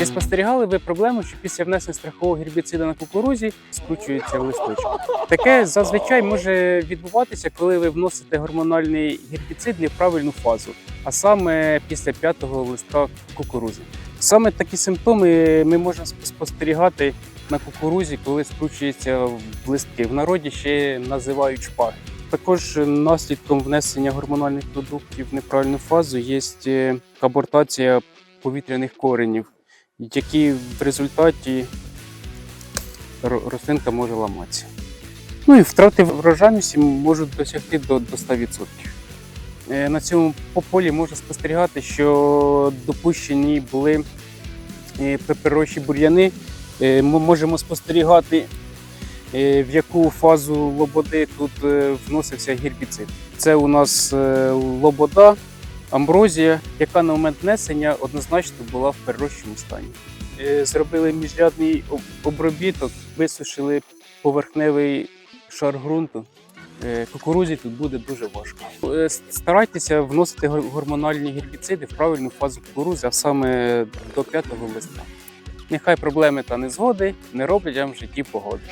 Чи спостерігали ви проблему, що після внесення страхового гербіцида на кукурузі скручується листочок? Таке зазвичай може відбуватися, коли ви вносите гормональний гербіцид в неправильну фазу, а саме після п'ятого листка кукурузи. Саме такі симптоми ми можемо спостерігати на кукурузі, коли скручується в листки. В народі ще називають шпаги. Також наслідком внесення гормональних продуктів в неправильну фазу є е, абортація повітряних коренів, які в результаті рослинка може ламатися. Ну і втрати врожайності можуть досягти до, до 100%. Е, На цьому по- полі можна спостерігати, що допущені були е, пепероші бур'яни. Е, Ми можемо спостерігати, в яку фазу лободи тут вносився гербіцид. Це у нас лобода, амброзія, яка на момент внесення однозначно була в перерощому стані. Е, Зробили міжрядний об- обробіток, висушили поверхневий шар ґрунту. Е, Кукурузі тут буде дуже важко. Е, Старайтеся вносити гормональні гербіциди в правильну фазу кукурузи, а саме до п'ятого листа. Нехай проблеми та незгоди не роблять вам в житті погоди.